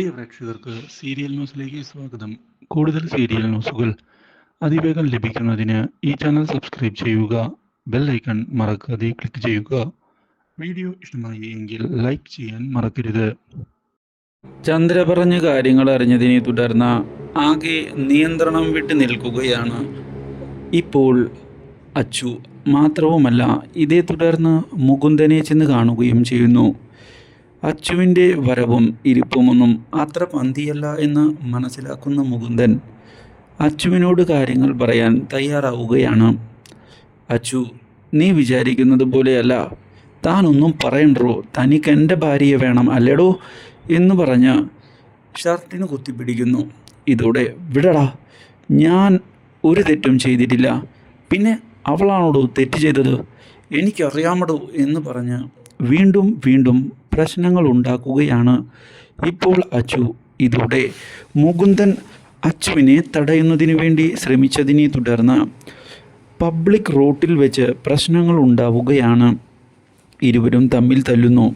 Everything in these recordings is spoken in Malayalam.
പ്രിയ പ്രേക്ഷകർക്ക് സീരിയൽ ന്യൂസിലേക്ക് സ്വാഗതം. കൂടുതൽ സീരിയൽ ന്യൂസുകൾ അതിവേഗം ലഭിക്കുന്നതിന് ഈ ചാനൽ സബ്സ്ക്രൈബ് ചെയ്യുക ബെൽ ഐക്കൺ മറക്കാതെ ക്ലിക്ക് ചെയ്യുക. വീഡിയോ ഇഷ്ടമായി എങ്കിൽ ലൈക്ക് ചെയ്യാൻ മറക്കരുത്. ചന്ദ്ര പറഞ്ഞ കാര്യങ്ങൾ അറിഞ്ഞതിനെ തുടർന്ന് ആകെ നിയന്ത്രണം വിട്ട് നിൽക്കുകയാണ് ഇപ്പോൾ അച്ചു. മാത്രവുമല്ല ഇതേ തുടർന്ന് മുകുന്ദനെ ചെന്ന് കാണുകയും ചെയ്യുന്നു. അച്ചുവിന്റെ വരവും ഇരിപ്പുമൊന്നും അത്ര പന്തിയല്ല എന്ന് മനസ്സിലാക്കുന്ന മുകുന്ദൻ അച്ചുവിനോട് കാര്യങ്ങൾ പറയാൻ തയ്യാറാവുകയാണ്. അച്ചു നീ വിചാരിക്കുന്നത് പോലെയല്ല. താനൊന്നും പറയണ്ടോ തനിക്ക് എന്റെ ഭാര്യയെ വേണം അല്ലേടോ? എന്ന് പറഞ്ഞ് ഷർട്ടിന് കുത്തിപ്പിടിക്കുന്നു ഇതോടെ വിടടാ. ഞാൻ ഒരു തെറ്റും ചെയ്തിട്ടില്ല. പിന്നെ അവളാണോടോ തെറ്റ് ചെയ്തത്? എനിക്കറിയാമടോ എന്ന് പറഞ്ഞ് വീണ്ടും വീണ്ടും പ്രശ്നങ്ങൾ ഉണ്ടാക്കുകയാണ്. ഇപ്പോൾ അച്ചു ഇതോടെ മുകുന്ദൻ അച്ചുവിനെ തടയുന്നതിനു വേണ്ടി ശ്രമിച്ചതിനെ തുടർന്ന് പബ്ലിക് റോട്ടിൽ വെച്ച് പ്രശ്നങ്ങൾ ഉണ്ടാവുകയാണ്. ഇരുവരും തമ്മിൽ തല്ലുന്നു.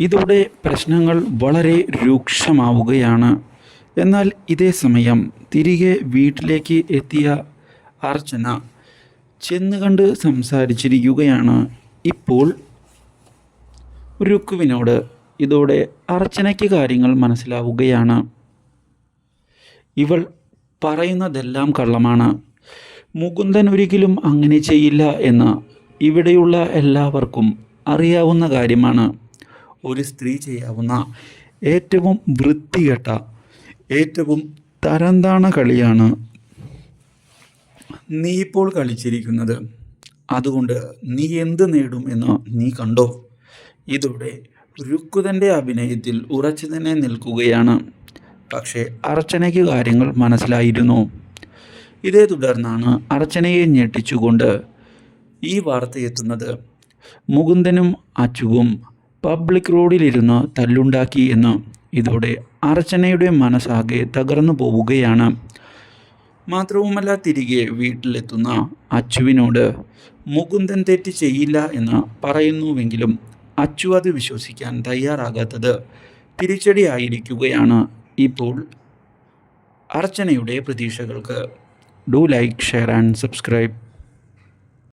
ഇതോടെ പ്രശ്നങ്ങൾ വളരെ രൂക്ഷമാവുകയാണ്. എന്നാൽ ഇതേ സമയം തിരികെ വീട്ടിലേക്ക് എത്തിയ അർച്ചന ചെന്നുകണ്ട് സംസാരിച്ചിരിക്കുകയാണ്. ഇപ്പോൾ രുക്കുവിനോട് ഇതോടെ അർച്ചനയ്ക്ക് കാര്യങ്ങൾ മനസ്സിലാവുകയാണ്. ഇവൾ പറയുന്നതെല്ലാം കള്ളമാണ്. മുകുന്ദൻ ഒരിക്കലും അങ്ങനെ ചെയ്യില്ല എന്ന് ഇവിടെയുള്ള എല്ലാവർക്കും അറിയാവുന്ന കാര്യമാണ്. ഒരു സ്ത്രീ ചെയ്യാവുന്ന ഏറ്റവും വൃത്തികെട്ട ഏറ്റവും തരംതാണ കളിയാണ് നീ ഇപ്പോൾ കളിച്ചിരിക്കുന്നത്. അതുകൊണ്ട് നീ എന്ത് നേടും എന്ന് നീ കണ്ടോ? ഇതോടെ രുക്കുതന്റെ അഭിനയത്തിൽ ഉറച്ചു തന്നെ നിൽക്കുകയാണ്. പക്ഷേ അർച്ചനയ്ക്ക് കാര്യങ്ങൾ മനസ്സിലായിരുന്നു. ഇതേ തുടർന്നാണ് അർച്ചനയെ ഞെട്ടിച്ചുകൊണ്ട് ഈ വാർത്ത എത്തുന്നത്. മുകുന്ദനും അച്ചുവും പബ്ലിക് റോഡിലിരുന്ന് തല്ലുണ്ടാക്കി എന്ന്. ഇതോടെ അർച്ചനയുടെ മനസ്സാകെ തകർന്നു പോവുകയാണ്. മാത്രവുമല്ല തിരികെ വീട്ടിലെത്തുന്ന അച്ചുവിനോട് മുകുന്ദൻ തെറ്റ് ചെയ്യില്ല എന്ന് പറയുന്നുവെങ്കിലും അച്ചു അത് വിശ്വസിക്കാൻ തയ്യാറാകാത്തത് തിരിച്ചടിയായിരിക്കുകയാണ് ഇപ്പോൾ അർച്ചനയുടെ പ്രതീക്ഷകൾക്ക്. Do like share and subscribe